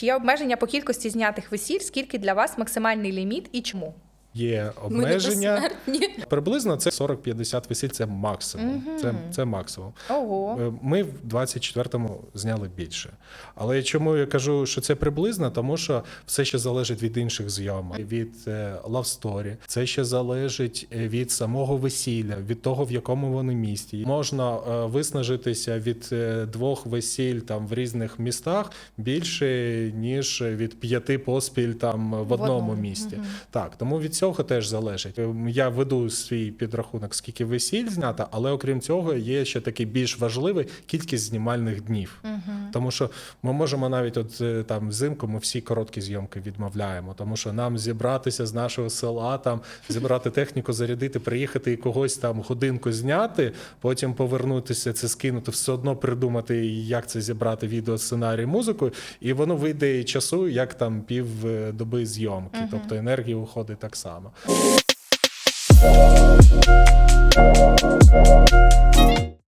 Чи є обмеження по кількості знятих весіль? Скільки для вас максимальний ліміт і чому? Є обмеження. Приблизно це 40-50 весіль, це максимум. Це, це максимум. Ого. Е, Ми в 24-му зняли більше. Але чому я кажу, що це приблизно? Тому що все ще залежить від інших зйомок, від е, love story. Це ще залежить е, від самого весілля, від того, в якому вони місті. Можна е, виснажитися від е, двох весіль там в різних містах більше, ніж від п'яти поспіль там в одному місті. Так, тому від цього теж залежить. Е, Я веду свій підрахунок, скільки весіль знято, але окрім цього є ще такий більш важливий кількість знімальних днів. Тому що ми можемо навіть от е, там взимку ми всі короткі зйомки відмовляємо, тому що нам зібратися з нашого села, там зібрати техніку, зарядити, приїхати і когось там годинку зняти, потім повернутися, це скинути, все одно придумати, як це зібрати відео, сценарій, музику, і воно вийде часу, як там пів е, доби зйомки. Тобто енергії уходить так само.